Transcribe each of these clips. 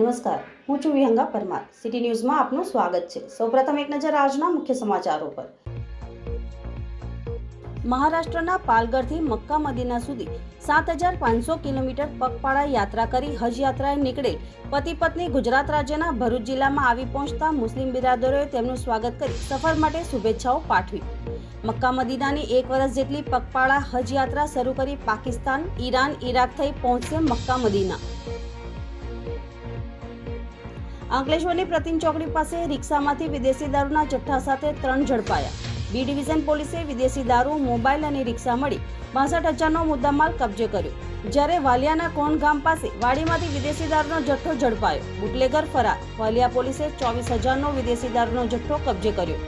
નમસ્કાર. હું છું વિહંગા પરમાર. સિટી ન્યૂઝમાં આપનું સ્વાગત છે. સૌપ્રથમ એક નજર આજના મુખ્ય સમાચારો પર. મહારાષ્ટ્રના પાલગઢથી મક્કા મદીના સુધી સાત હજાર પાંચસો કિલોમીટર પગપાળા યાત્રા કરી હજ યાત્રાએ નીકળેલ પતિ પત્ની ગુજરાત રાજ્યના ભરૂચ જિલ્લામાં આવી પહોંચતા મુસ્લિમ બિરાદરોએ તેમનું સ્વાગત કરી સફર માટે શુભેચ્છાઓ પાઠવી. મક્કા મદીનાની એક વર્ષ જેટલી પગપાળા હજ યાત્રા શરૂ કરી પાકિસ્તાન, ઈરાન, ઈરાક થઈ પહોંચશે મક્કા મદીના. અંકલેશ્વરની પ્રતિમ ચોકડી પાસે રિક્ષામાંથી વિદેશી દારૂના જથ્થા સાથે ત્રણ ઝડપાયા. બી ડિવિઝન પોલીસે વિદેશી દારૂ, મોબાઈલ અને રિક્ષા મળી બાસઠ હજારનો મુદ્દામાલ કબજે કર્યો. જ્યારે વાલિયાના કોણ ગામ પાસે વાડીમાંથી વિદેશી દારૂનો જથ્થો ઝડપાયો. બુટલેગર ફરાર. વાલિયા પોલીસે ચોવીસ હજારનો વિદેશી દારૂનો જથ્થો કબજે કર્યો.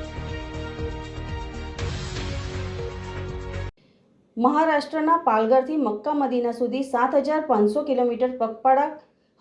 મહારાષ્ટ્રના પાલઘરથી મક્કા મદીના સુધી સાત હજાર પાંચસો કિલોમીટર પગપાળા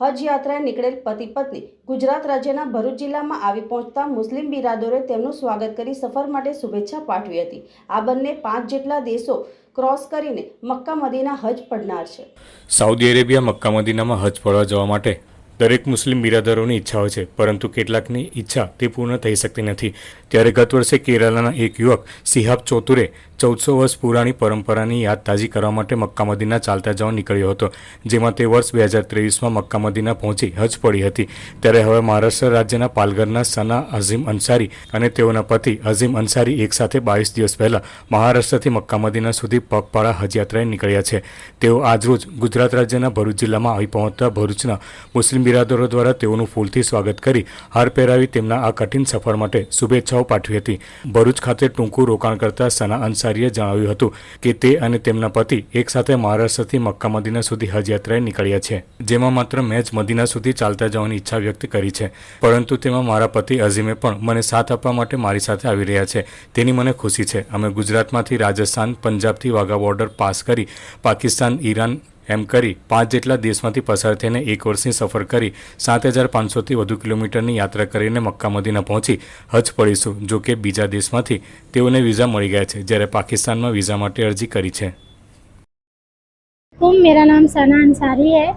હજ યાત્રાએ નીકળેલ પતિ પત્ની ગુજરાત રાજ્યના ભરૂચ જિલ્લામાં આવી પહોંચતા મુસ્લિમ બિરાદરોએ તેમનું સ્વાગત કરી સફર માટે શુભેચ્છા પાઠવી હતી. આ બંને પાંચ જેટલા દેશો ક્રોસ કરીને મક્કા મદીના હજ પડનાર છે. સાઉદી અરેબિયા મક્કા મદીનામાં હજ પડવા જવા માટે દરેક મુસ્લિમ બિરાદરોની ઈચ્છા હોય છે, પરંતુ કેટલાકની ઈચ્છા તે પૂર્ણ થઈ શકતી નથી. ત્યારે ગત વર્ષે કેરાલાના એક યુવક સિહાબ ચોતુરે ચૌદસો વર્ષ પુરાણી પરંપરાની યાદ તાજી કરવા માટે મક્કા મદીના ચાલતા જવા નીકળ્યો હતો, જેમાં તે વર્ષ બે હજાર ત્રેવીસમાં મક્કા મદીના પહોંચી હજ પડી હતી. ત્યારે હવે મહારાષ્ટ્ર રાજ્યના પાલઘરના સના અઝીમ અંસારી અને તેઓના પતિ અઝીમ અંસારી એકસાથે બાવીસ દિવસ પહેલા મહારાષ્ટ્રથી મક્કા મદીના સુધી પગપાળા હજયાત્રાએ નીકળ્યા છે. તેઓ આજરોજ ગુજરાત રાજ્યના ભરૂચ જિલ્લામાં આવી પહોંચતા ભરૂચના મુસ્લિમ બિરાદરો દ્વારા તેઓનું ફૂલથી સ્વાગત કરી હાર પહેરાવી તેમના આ કઠિન સફર માટે શુભેચ્છાઓ પાઠવી હતી. ભરૂચ ખાતે ટૂંકું રોકાણ કરતા સના અંસારીએ જણાવ્યું હતું કે તે અને તેમના પતિ એકસાથે મહારાષ્ટ્રથી મક્કા મદીના સુધી હજ યાત્રાએ નીકળ્યા છે. જેમાં માત્ર મેં જ મદીના સુધી ચાલતા જવાની ઈચ્છા વ્યક્ત કરી છે. પરંતુ તેમાં મારા પતિ અઝીમે પણ મને સાથ આપવા માટે મારી સાથે આવી રહ્યા છે. તેની મને ખુશી છે. અમે ગુજરાતમાંથી રાજસ્થાન, પંજાબથી વાઘા બોર્ડર પાસ કરી પાકિસ્તાન, ઈરાન એમ કરી પાંચ જેટલા દેશમાંથી પસાર થઈને એક વર્ષની સફર કરી સાત હજાર પાંચસોથી વધુ કિલોમીટરની યાત્રા કરીને મક્કા મદીના પહોંચી હજ પડીશું જો કે બીજા દેશમાંથી તેઓને વિઝા મળી ગયા છે જ્યારે પાકિસ્તાનમાં વિઝા માટે અરજી કરી છે तुम मेरा नाम सना अंसारी है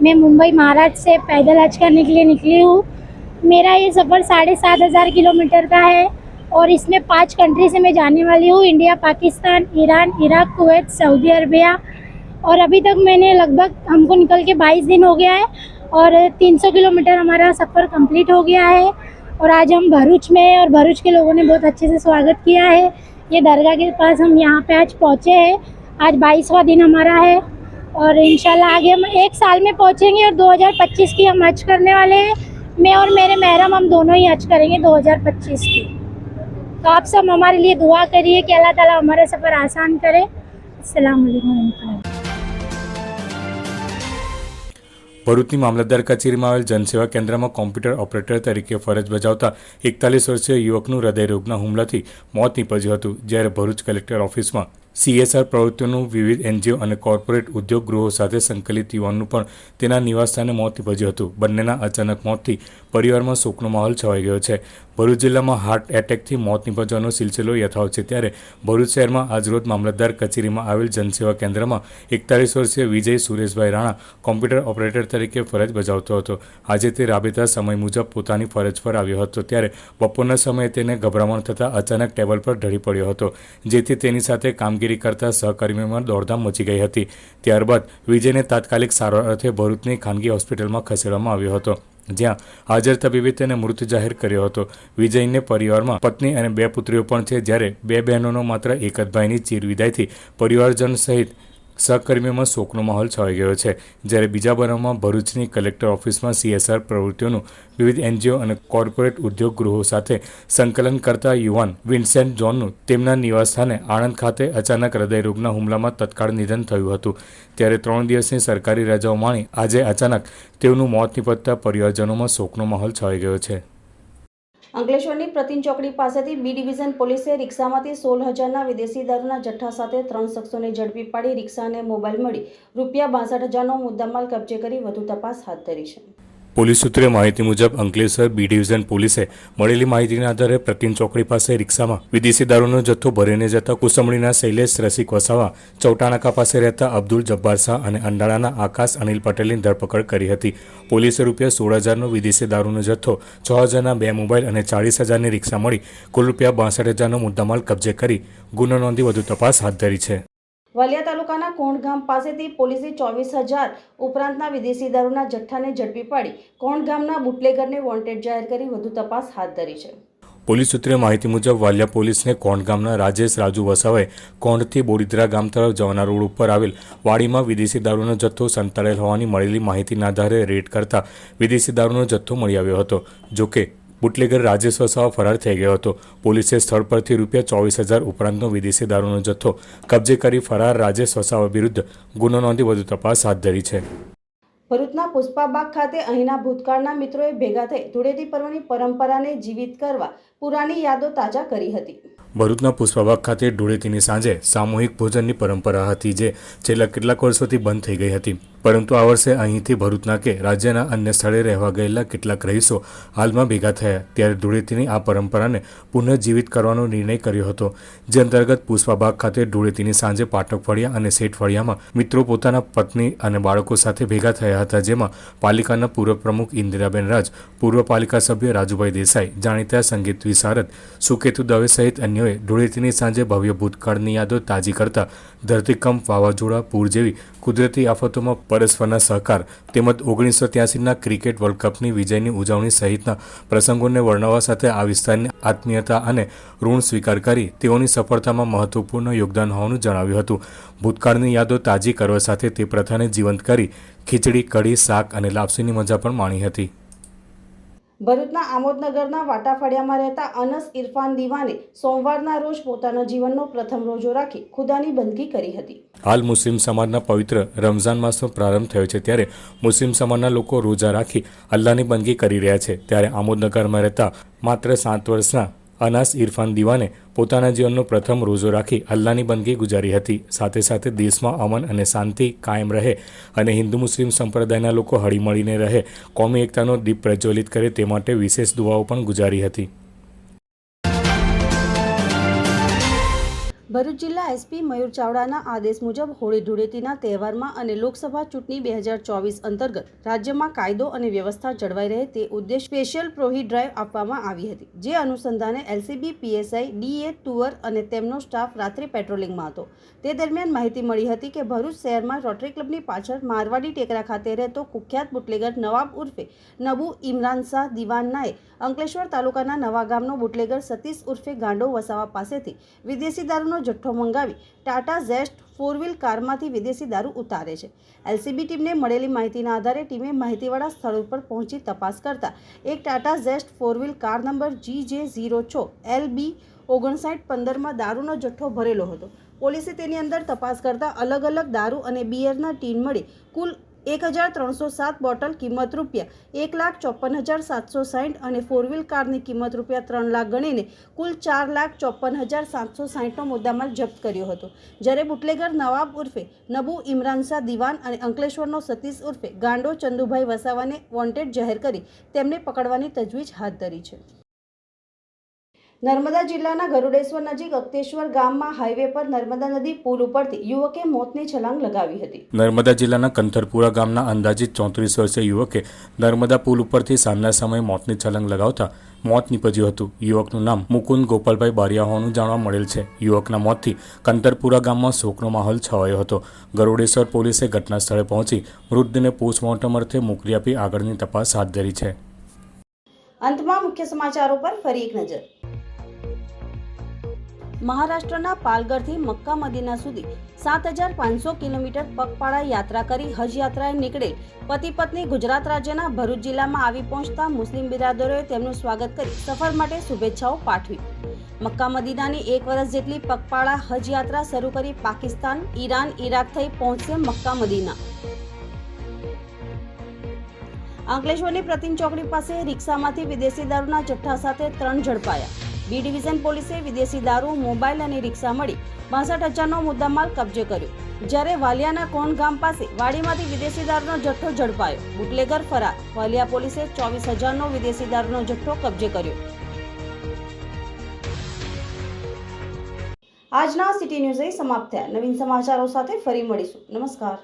मैं मुंबई महाराष्ट्र से पैदल हज करने के लिए निकली हूँ मेरा ये सफ़र साढ़े सात हज़ार किलोमीटर का है और इसमें पांच कंट्री से मैं जाने वाली हूँ India Pakistan Iran Iraq Kuwait Saudi Arabia और अभी तक मैंने लगभग हमको निकल के बाईस दिन हो गया है और 300 किलोमीटर हमारा सफ़र कंप्लीट हो गया है और आज हम भरूच में हैं और भरूच के लोगों ने बहुत अच्छे से स्वागत किया है। ये दरगाह के पास हम यहाँ पे आज पहुँचे हैं। आज बाईसवा दिन हमारा है और इंशाल्लाह आगे हम एक साल में पहुँचेंगे और 2025 की हम हज करने वाले हैं। मैं और मेरे महरम हम दोनों ही हज करेंगे 2025 की। तो आप सब हमारे लिए दुआ करिए कि अल्लाह ताला हमारा सफ़र आसान करे। अस्सलाम ભરૂચની મામલતદાર કચેરીમાં આવેલ જનસેવા કેન્દ્રમાં કોમ્પ્યુટર ઓપરેટર તરીકે ફરજ બજાવતા એકતાલીસ વર્ષીય યુવકનું હૃદયરોગના હુમલાથી મોત નીપજ્યું હતું. જ્યારે ભરૂચ કલેક્ટર ઓફિસમાં સીએસઆર પ્રવૃત્તિઓનું વિવિધ એનજીઓ અને કોર્પોરેટ ઉદ્યોગ ગૃહો સાથે સંકલિત યુવાનનું પણ તેના નિવાસસ્થાને મોત નીપજ્યું હતું. બંનેના અચાનક મોતથી પરિવારમાં શોકનો માહોલ છવાઈ ગયો છે. ભરૂચ જિલ્લામાં હાર્ટ એટેકથી મોત નીપજવાનો સિલસિલો યથાવત છે. ત્યારે ભરૂચ શહેરમાં આજરોજ મામલતદાર કચેરીમાં આવેલ જનસેવા કેન્દ્રમાં એકતાલીસ વર્ષીય વિજય સુરેશભાઈ રાણા કોમ્પ્યુટર ઓપરેટર તરીકે ફરજ બજાવતો હતો. આજે તે રાબેતા સમય મુજબ પોતાની ફરજ પર આવ્યો હતો. ત્યારે બપોરના સમયે તેને ગભરામણ થતાં અચાનક ટેબલ પર ઢળી પડ્યો હતો, જેથી તેની સાથે કામગીરી કરતા સહકર્મીઓમાં દોડધામ મચી ગઈ હતી. ત્યારબાદ વિજયને તાત્કાલિક સારવાર અર્થે ભરૂચની ખાનગી હોસ્પિટલમાં ખસેડવામાં આવ્યો હતો, જ્યાં હાજર તબીબે તેને મૃત જાહેર કર્યો હતો. વિજયને પરિવારમાં પત્ની અને બે પુત્રીઓ પણ છે, જ્યારે બે બહેનોનો માત્ર એક જ ભાઈની ચીરવિદાયથી પરિવારજન સહિત સહકર્મીઓમાં શોકનો માહોલ છવાઈ ગયો છે. જ્યારે બીજા બનાવમાં ભરૂચની કલેક્ટર ઓફિસમાં સીએસઆર પ્રવૃત્તિઓનું વિવિધ એનજીઓ અને કોર્પોરેટ ઉદ્યોગ ગૃહો સાથે સંકલન કરતા યુવાન વિન્સેન્ટ જોનનું તેમના નિવાસસ્થાને આણંદ ખાતે અચાનક હૃદયરોગના હુમલામાં તત્કાળ નિધન થયું હતું. ત્યારે ત્રણ દિવસની સરકારી રજાઓ માણી આજે અચાનક તેઓનું મોત નિપજતા પરિવારજનોમાં શોકનો માહોલ છવાઈ ગયો છે. અંકલેશ્વરની પ્રતિન ચોકડી પાસેથી બી ડિવિઝન પોલીસે રિક્ષામાંથી સોળ હજારના વિદેશી દારૂના જથ્થા સાથે ત્રણ શખ્સોને ઝડપી પાડી રિક્ષા અને મોબાઈલ મળી રૂપિયા બાસઠ હજારનો મુદ્દામાલ કબજે કરી વધુ તપાસ હાથ ધરી છે. પોલીસ સૂત્રે માહિતી મુજબ અંકલેશ્વર બી ડિવિઝન પોલીસે મળેલી માહિતીના આધારે પ્રતિન ચોકડી પાસે રિક્ષામાં વિદેશી દારૂનો જથ્થો ભરીને જતા કુસમણીના શૈલેષ રસિક વસાવા, ચૌટાનાકા પાસે રહેતા અબ્દુલ જબ્બાર શાહ અને અંડાળાના આકાશ અનિલ પટેલની ધરપકડ કરી હતી. પોલીસે રૂપિયા સોળ હજારનો વિદેશી દારૂનો જથ્થો, છ હજારના બે મોબાઈલ અને ચાળીસ હજારની રિક્ષા મળી, કુલ રૂપિયા બાસઠ હજારનો મુદ્દામાલ કબજે કરી ગુનો નોંધી વધુ તપાસ હાથ ધરી છે. વલિયા તાલુકાના કોણ ગામ પાસેથી પોલીસે ચોવીસ હજાર ઉપરાંતના વિદેશી દારૂના જથ્થાને ઝડપી પાડી કોણ ગામના બુટલેગરને વોન્ટેડ જાહેર કરી વધુ તપાસ હાથ ધરી છે. પોલીસ સૂત્રે માહિતી મુજબ વાલિયા પોલીસને કોંડગામના રાજેશ રાજુ વસાવાએ કોંડથી બોડીદરા ગામ તરફ જવાના રોડ ઉપર આવેલ વાડીમાં વિદેશી દારૂનો જથ્થો સંતાડેલ હોવાની મળેલી માહિતીના આધારે રેડ કરતા વિદેશી દારૂનો જથ્થો મળી આવ્યો હતો, જોકે બુટલેગર રાજેશ વસાવા ફરાર થઈ ગયો હતો. પોલીસે સ્થળ પરથી રૂપિયા ચોવીસ હજાર ઉપરાંતનો વિદેશી દારૂનો જથ્થો કબજે કરી ફરાર રાજેશ વસાવા વિરુદ્ધ ગુનો નોંધી વધુ તપાસ હાથ ધરી છે. ભરૂચના પુષ્પાબાગ ખાતે અહીંના ભૂતકાળના મિત્રોએ ભેગા થઈ ધૂળેટી પર્વની પરંપરાને જીવિત કરવા પુરાણી યાદો તાજા કરી હતી. ભરૂચના પુષ્પાબાગ ખાતે ધૂળેટીની સાંજે સામૂહિક ભોજનની પરંપરા હતી જે છેલ્લા કેટલાક વર્ષોથી બંધ થઈ ગઈ હતી. પરંતુ આ વર્ષે અહીંથી ભરૂચના કે રાજ્યના અન્ય સ્થળે રહેવા ગયેલા કેટલાક રહીશો હાલમાં ભેગા થયા. ત્યારે ધૂળેટીની આ પરંપરાને પુનઃજીવિત કરવાનો નિર્ણય કર્યો હતો. જે અંતર્ગત પુષ્પાબાગ ખાતે ધૂળેટીની સાંજે પાટક ફળિયા અને શેઠ ફળિયામાં મિત્રો પોતાના પત્ની અને બાળકો સાથે ભેગા થયા હતા, જેમાં પાલિકાના પૂર્વ પ્રમુખ ઇન્દિરાબેન રાજ, પૂર્વ પાલિકા સભ્ય રાજુભાઈ દેસાઈ, જાણીતા સંગીત વિશારદ સુકેતુ દવે સહિત અન્યોએ ધૂળેટીની સાંજે ભવ્ય ભૂતકાળની યાદો તાજી કરતા ધરતીકંપ વાવાઝોડા, પૂર જેવી કુદરતી આફતોમાં પરસ્પરના સહકાર તેમજ ઓગણીસો ત્યાસીના ક્રિકેટ વર્લ્ડ કપની વિજયની ઉજવણી સહિતના પ્રસંગોને વર્ણવવા સાથે આ વિસ્તારની આત્મીયતા અને ઋણ સ્વીકાર કરી તેઓની સફળતામાં મહત્વપૂર્ણ યોગદાન હોવાનું જણાવ્યું હતું. ભૂતકાળની યાદો તાજી કરવા સાથે તે પ્રથાને જીવંત કરી ખીચડી, કઢી, શાક અને લાપસીની મજા પણ માણી હતી. ભરૂચના આમોદનગરના વાટાફળિયામાં રહેતા અનસ ઇરફાન દીવાને સોમવારના રોજ પોતાના જીવનનો પ્રથમ રોજો રાખી ખુદાની બંદગી કરી હતી. હાલ મુસ્લિમ સમાજના પવિત્ર રમઝાન માસનો પ્રારંભ થયો છે ત્યારે મુસ્લિમ સમાજના લોકો રોજા રાખી અલ્લાહની બંદગી કરી રહ્યા છે. ત્યારે આમોદનગરમાં રહેતા માત્ર સાત વર્ષના અનાસ ઇરફાન દીવાને પોતાના જીવનનો પ્રથમ રોજો રાખી અલ્લાહની બંદગી ગુજારી હતી. સાથે સાથે દેશમાં અમન અને શાંતિ કાયમ રહે અને હિન્દુ મુસ્લિમ સંપ્રદાયના લોકો હળીમળીને રહે. કોમી એકતાનો દીપ પ્રજ્વલિત કરે તે માટે વિશેષ દુઆઓ પણ ગુજારી હતી. ભરૂચ જિલ્લા એસપી મયુર ચાવડાના આદેશ મુજબ હોળી ધૂળેટીના તહેવારમાં અને લોકસભા ચૂંટણી બે હજાર ચોવીસ અંતર્ગત રાજ્યમાં કાયદો અને વ્યવસ્થા જળવાઈ રહે તે ઉદ્દેશ સ્પેશિયલ પ્રોહી ડ્રાઈવ આપવામાં આવી હતી, જે અનુસંધાને એલસીબી, પીએસઆઈ, ડીએ ટુઅર અને તેમનો સ્ટાફ રાત્રે પેટ્રોલિંગમાં હતો. તે દરમિયાન માહિતી મળી હતી કે ભરૂચ શહેરમાં રોટરી ક્લબની પાછળ મારવાડી ટેકરા ખાતે રહેતો કુખ્યાત બુટલેગર નવાબ ઉર્ફે નબુ ઇમરાન શાહ દિવાનનાએ અંકલેશ્વર તાલુકાના નવા ગામનો બુટલેગર સતીશ ઉર્ફે ગાંડો વસાવા પાસેથી વિદેશી દારૂનો જથ્થો મંગાવી ટાટા ઝેસ્ટ ફોર વ્હીલ કારમાંથી વિદેશી દારૂ ઉતારે છે. એલસીબી ટીમને મળેલી માહિતીના આધારે ટીમે માહિતીવાળા સ્થળ ઉપર પહોંચી તપાસ કરતા એક Tata Zest four wheel car number G J zero છ એલ બી ઓગણસાઠ પંદરમાં દારૂનો જથ્થો ભરેલો હતો. પોલીસે તેની અંદર તપાસ કરતા અલગ અલગ દારૂ અને બિયરના ટીન મળી કુલ એક હજાર ત્રણસો સાત બોટલ કિંમત રૂપિયા એક લાખ ચોપન હજાર સાતસો સાઠ અને ફોર વ્હીલ કારની કિંમત રૂપિયા ત્રણ લાખ ગણીને કુલ ચાર લાખ ચોપન હજાર સાતસો સાઠનો મુદ્દામાલ જપ્ત કર્યો હતો. જ્યારે બુટલેગર નવાબ ઉર્ફે નબુ ઇમરાન શાહ દિવાન અને અંકલેશ્વરનો સતીશ ઉર્ફે ગાંડો ચંદુભાઈ વસાવાને વોન્ટેડ જાહેર કરી તેમને પકડવાની તજવીજ હાથ ધરી છે. નર્મદા જિલ્લાના ગરુડેશ્વર નજીક અક્તેશ્વર ગામમાં હાઈવે પર નર્મદા નદી પુલ ઉપરથી યુવકે મોતની છલાંગ લગાવી હતી. નર્મદા જિલ્લાના કંથરપુરા ગામના અંદાજિત ચોત્રીસ વર્ષીય યુવકે નર્મદા પુલ ઉપરથી સાંજના સમયે મોતની છલાંગ લગાવતા મોત નીપજ્યું હતું. યુવકનું નામ મુકુંદ ગોપાલભાઈ બારિયા હોવાનું જાણવા મળેલ છે. યુવકના મોતથી કંતરપુરા ગામમાં શોકનો માહોલ છવાયો હતો. ગરુડેશ્વર પોલીસે ઘટના સ્થળે પહોંચી મૃતદેહને પોસ્ટમોર્ટમ અર્થે મોકલી આપી આગળની તપાસ હાથ ધરી છે. અંતમાં મુખ્ય સમાચારો પર ફરી એક નજર. મહારાષ્ટ્રના પાલગઢથી મક્કા મદીના સુધી સાત હજાર પાંચસો કિલોમીટર પગપાળા યાત્રા કરી હજ યાત્રાએ નીકળેલ પતિ પત્ની ગુજરાત રાજ્યના ભરૂચ જિલ્લામાં આવી પહોંચતા મુસ્લિમ બિરાદરોએ તેમનું સ્વાગત કરી સફર માટે શુભેચ્છાઓ પાઠવી. મક્કા મદીનાની એક વર્ષ જેટલી પગપાળા હજ યાત્રા શરૂ કરી પાકિસ્તાન, ઈરાન, ઈરાક થઈ પહોંચશે મક્કા મદીના. અંકલેશ્વરની પ્રતિમ ચોકડી પાસે રિક્ષામાંથી વિદેશી દારૂના જથ્થા સાથે ત્રણ ઝડપાયા. બી ડિવિઝન પોલીસે વિદેશી દારૂ, મોબાઈલ અને રિક્ષા મળી બાસઠ હજારનો મુદ્દામાલ કબજે કર્યો. જ્યારે વાલિયાના કોણ ગામ પાસે વાડીમાંથી વિદેશી દારૂનો જથ્થો ઝડપાયો. બુટલેગર ફરાર. વાલિયા પોલીસે ચોવીસ હજારનો વિદેશી દારૂનો જથ્થો કબજે કર્યો. આજના સિટી ન્યૂઝ સમાપ્ત થયા. નવીન સમાચારો સાથે ફરી મળીશું. નમસ્કાર.